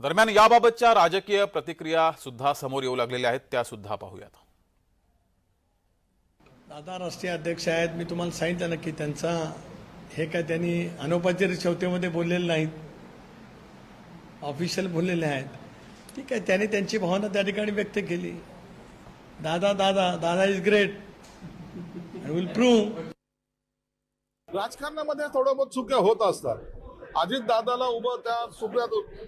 दरम्यान याबाबतच्या राजकीय प्रतिक्रिया सुद्धा समोर येऊ लागलेल्या आहेत त्या सुद्धा पाहूयात. दादा राष्ट्रीय अध्यक्ष आहेत. मी तुम्हाला सांगितलं ना की त्यांचा हे काय त्यांनी अनौपचारिक चौथीमध्ये बोललेले नाहीत. ऑफिशियल बोललेले आहेत. ठीक आहे त्यांनी त्यांची भावना त्या ठिकाणी व्यक्त केली. दादा दादा दादा is great I will prove राजकारणामध्ये थोडं बहुत चुक्या होत असतात. अजित दादाला उभं त्या सुप्रिया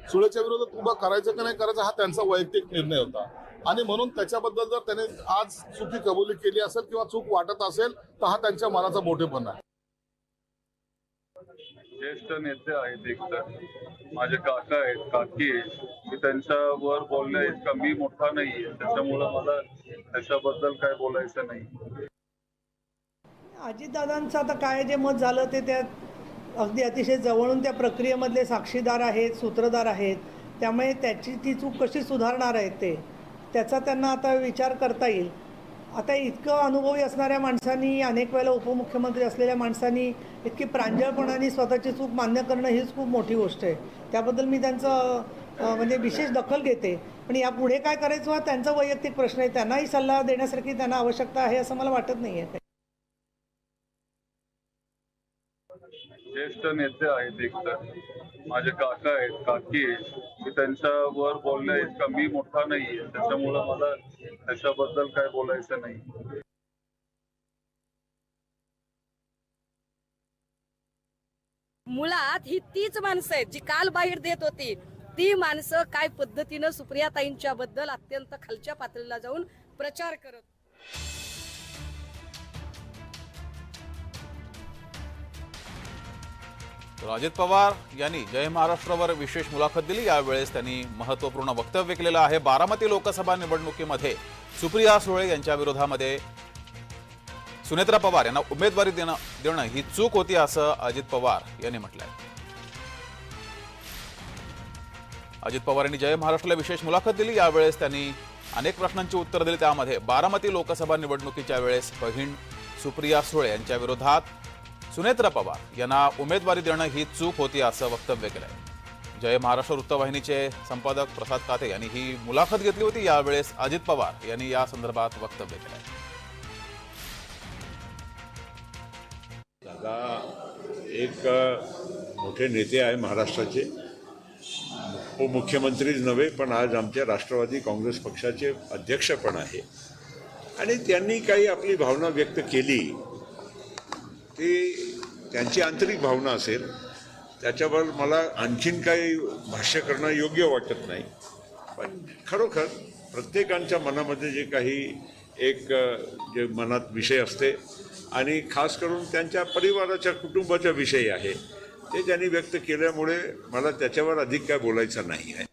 सुळेच्या विरोधात उभं करायचं की नाही करायचं हा त्यांचा वैयक्तिक निर्णय होता. आणि म्हणून त्याच्याबद्दल जर त्याने आज चुकी कबुली केली असेल किंवा चूक वाटत असेल तर हा त्यांच्या मनाचा मोठेपणा आहे. ज्येष्ठ नेते आहेत एक तर माझे काका आहेत काकी आहेत. मी त्यांच्यावर बोलण्या इतका मी मोठा नाहीये त्याच्यामुळं मला त्याच्याबद्दल काय बोलायचं नाही. अजितदादांचं आता काय जे मत झालं ते त्या अगदी अतिशय जवळून त्या प्रक्रियेमधले साक्षीदार आहेत सूत्रधार आहेत. त्यामुळे त्याची ती चूक कशी सुधारणार आहे ते त्याचा त्यांना आता विचार करता येईल. आता इतकं अनुभवी असणाऱ्या माणसांनी अनेक वेळेला उपमुख्यमंत्री असलेल्या माणसांनी इतकी प्रांजळपणाने स्वतःची चूक मान्य करणं हीच खूप मोठी गोष्ट आहे. त्याबद्दल मी त्यांचं म्हणजे विशेष दखल घेते. पण यापुढे काय करायचं हा त्यांचा वैयक्तिक प्रश्न आहे. त्यांनाही सल्ला देण्यासारखी त्यांना आवश्यकता आहे असं मला वाटत नाही आहे ज्येष्ठ नेते आहेत एक तर. माझे काका आहेत काकी आहेत. मी त्यांच्यावर बोलण्या इतका मी मोठा नाहीये. त्याच्यामुळं मला त्याच्याबद्दल काय बोलायचं नाही. मुळात ही तीच माणसं आहेत जी काल बाहेर देत होती. ती माणसं काय पद्धतीनं सुप्रियाताईंच्या बद्दल अत्यंत खालच्या पातळीला जाऊन प्रचार करत तर अजित पवार यांनी जय महाराष्ट्रावर विशेष मुलाखत दिली. यावेळेस त्यांनी महत्त्वपूर्ण वक्तव्य केलेलं आहे. बारामती लोकसभा निवडणुकीमध्ये सुप्रिया सुळे यांच्या विरोधामध्ये सुनेत्रा पवार यांना उमेदवारी देणं देणं ही चूक होती असं अजित पवार यांनी म्हटलंय. अजित पवार यांनी जय महाराष्ट्राला विशेष मुलाखत दिली. यावेळेस त्यांनी अनेक प्रश्नांची उत्तर दिली. त्यामध्ये बारामती लोकसभा निवडणुकीच्या वेळेस बहीण सुप्रिया सुळे यांच्या विरोधात सुनेत्रा पवार यांना उमेदवारी देणं ही चूक होती असं वक्तव्य केलंय. जय महाराष्ट्र वृत्तवाहिनीचे संपादक प्रसाद काते यांनी ही मुलाखत घेतली होती. यावेळेस अजित पवार यांनी या संदर्भात वक्तव्य केलंय. दादा एक मोठे नेते आहे महाराष्ट्राचे. उपमुख्यमंत्रीच नव्हे पण आज आमच्या राष्ट्रवादी काँग्रेस पक्षाचे अध्यक्ष पण आहे. आणि त्यांनी काही आपली भावना व्यक्त केली. ती त्यांची आंतरिक भावना असेल त्याच्यावर मला आणखीन काही भाष्य करणं योग्य वाटत नाही. पण खरोखर प्रत्येकांच्या मनामध्ये जे काही एक जे मनात विषय असते आणि खास करून त्यांच्या परिवाराच्या कुटुंबाच्या विषयी आहे ते त्यांनी व्यक्त केल्यामुळे मला त्याच्यावर अधिक काय बोलायचं नाही आहे.